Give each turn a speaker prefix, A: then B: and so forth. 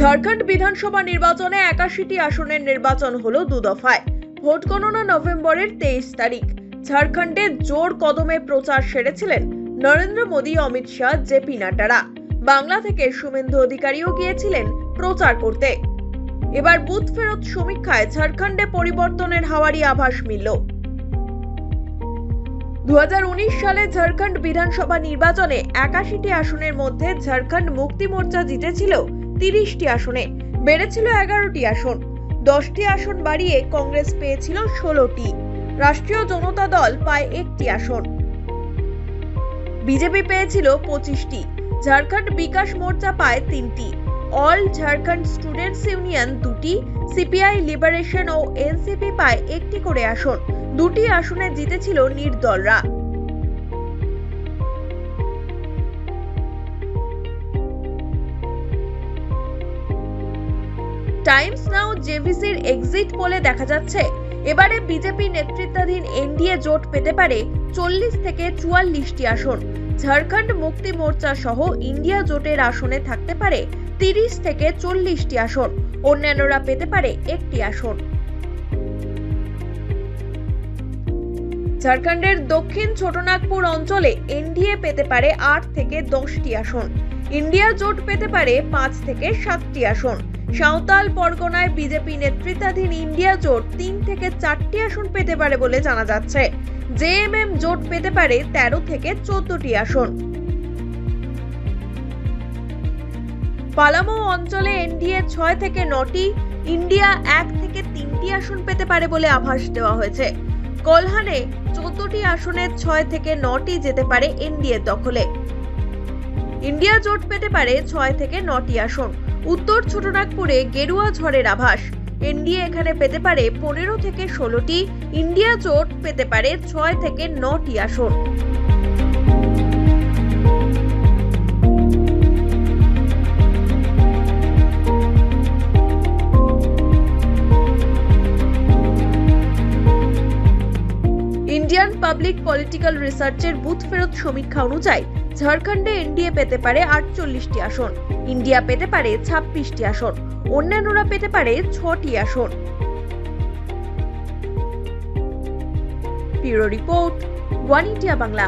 A: ঝাড়খণ্ড বিধানসভা নির্বাচনে একাশিটি আসনের নির্বাচন হলো দু দফায় ভোট গণনা নভেম্বরের তেইশ তারিখ। ঝাড়খণ্ডে জোর কদমে প্রচার সেরেছিলেন নরেন্দ্র মোদী, অমিত শাহ, জেপি নাড্ডারা। বাংলা থেকে শুভেন্দু অধিকারীও গিয়েছিলেন প্রচার করতে। এবার বুথ ফেরত সমীক্ষায় ঝাড়খণ্ডে পরিবর্তনের হাওয়ারই আভাস মিলল। দু হাজার উনিশ সালে ঝাড়খণ্ড বিধানসভা নির্বাচনে একাশিটি আসনের মধ্যে ঝাড়খণ্ড মুক্তি মোর্চা জিতেছিল তিরিশটি আসনে, বেড়েছিল এগারোটি আসন। দশটি আসন বাড়িয়ে কংগ্রেস পেয়েছিল ষোলোটি। রাষ্ট্রীয় জনতা দল পায় একটি আসন। বিজেপি পেয়েছিল পঁচিশটি। ঝাড়খণ্ড বিকাশ মোর্চা পায় তিনটি। অল ঝাড়খণ্ড স্টুডেন্টস ইউনিয়ন দুটি, সিপিআই লিবারেশন ও এনসিপি পায় একটি করে আসন। দুটি আসনে জিতেছিল নির্দলরা। টাইমস নাও জেভিসির এক্সিট পোলে দেখা যাচ্ছে। এবারে বিজেপি নেতৃত্বাধীন এনডিএ জোট পেতে পারে চল্লিশ থেকে চুয়াল্লিশটি আসন। ঝাড়খণ্ড মুক্তি মোর্চা সহ ইন্ডিয়া জোটের আসনে থাকতে পারে তিরিশ থেকে চল্লিশটি আসন। অন্যান্যরা পেতে পারে একটি আসন। ঝাড়খণ্ডের দক্ষিণ ছোটনাগপুর অঞ্চলে এনডিএ পেতে পারে আট থেকে দশটি আসন। ইন্ডিয়া জোট পেতে পারে পাঁচ থেকে সাতটি আসন। সাঁওতাল পরগনায় বিজেপি নেতৃত্বাধীন ইন্ডিয়া জোট তিন থেকে চারটি আসন পেতে পারে বলে জানা যাচ্ছে। জেএমএম জোট পেতে পারে তেরো থেকে চোদ্দটি আসন। পালামো অঞ্চলে এনডিএ ছয় থেকে নটি, ইন্ডিয়া এক থেকে তিনটি আসন পেতে পারে বলে আভাস দেওয়া হয়েছে। কলহানে চোদ্দটি আসনে ছয় থেকে নটি যেতে পারে এনডিএ দখলে। ইন্ডিয়া জোট পেতে পারে ছয় থেকে নটি আসন। উত্তর ছোটনাগপুরে গেরুয়া ঝড়ের আভাস। এনডিএ এখানে পেতে পারে পনেরো থেকে ষোলোটি, ইন্ডিয়া জোট পেতে পারে ছয় থেকে নটি আসন। ইন্ডিয়ান পাবলিক পলিটিক্যাল রিসার্চের বুথ ফেরত সমীক্ষা অনুযায়ী ঝাড়খণ্ডে এনডিএ পেতে পারে আটচল্লিশটি আসন, ইন্ডিয়া পেতে পারে ছাব্বিশটি আসন, অন্যান্যরা পেতে পারে ছটি আসন। Bureau report, one India Bangla.